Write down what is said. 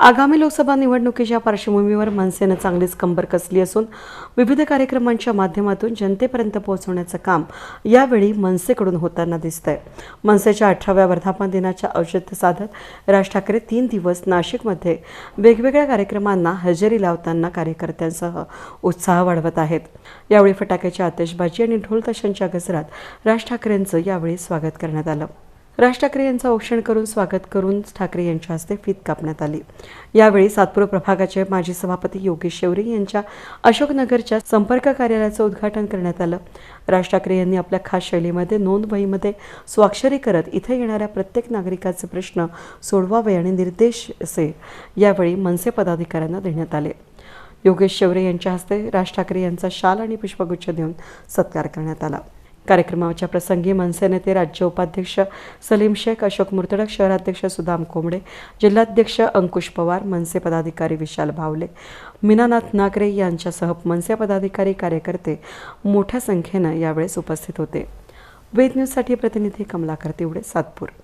आगामी लोकसभा निवडणुकीच्या पार्श्वभूमीवर मनसेनं चांगलीच कंबर कसली असून विविध कार्यक्रमांच्या माध्यमातून जनतेपर्यंत पोहोचवण्याचं काम यावेळी मनसेकडून होताना दिसतंय. मनसेच्या अठराव्या वर्धापन दिनाच्या औचित्य साधत राज ठाकरे तीन दिवस नाशिकमध्ये वेगवेगळ्या कार्यक्रमांना हजेरी लावताना कार्यकर्त्यांसह उत्साह वाढवत आहेत. यावेळी फटाक्याची आतिषबाजी आणि ढोल तशांच्या गजरात राज ठाकरेंचं यावेळी स्वागत करण्यात आलं. राज ठाकरे यांचं औक्षण करून स्वागत करून ठाकरे यांच्या हस्ते फीत कापण्यात आली. यावेळी सातपूर प्रभागाचे माजी सभापती योगेश शेवरे यांच्या अशोकनगरच्या संपर्क कार्यालयाचं उद्घाटन करण्यात आलं. राज ठाकरे यांनी आपल्या खास शैलीमध्ये नोंदवहीमध्ये स्वाक्षरी करत इथे येणाऱ्या प्रत्येक नागरिकाचे प्रश्न सोडवावे आणि निर्देश असे यावेळी मनसे पदाधिकाऱ्यांना देण्यात आले. योगेश शेवरे यांच्या हस्ते राज ठाकरे यांचा शाल आणि पुष्पगुच्छ देऊन सत्कार करण्यात आला. कार्यक्रमाच्या प्रसंगी मनसे नेते राज्य उपाध्यक्ष सलीम शेख अशोक मुर्तडक शहराध्यक्ष सुदाम कोंबडे जिल्हाध्यक्ष अंकुश पवार मनसे पदाधिकारी विशाल भावले मीनानाथ नागरे यांच्यासह मनसे पदाधिकारी कार्यकर्ते मोठ्या संख्येनं यावेळेस उपस्थित होते. वेद न्यूजसाठी प्रतिनिधी कमलाकर तिवडे सातपूर.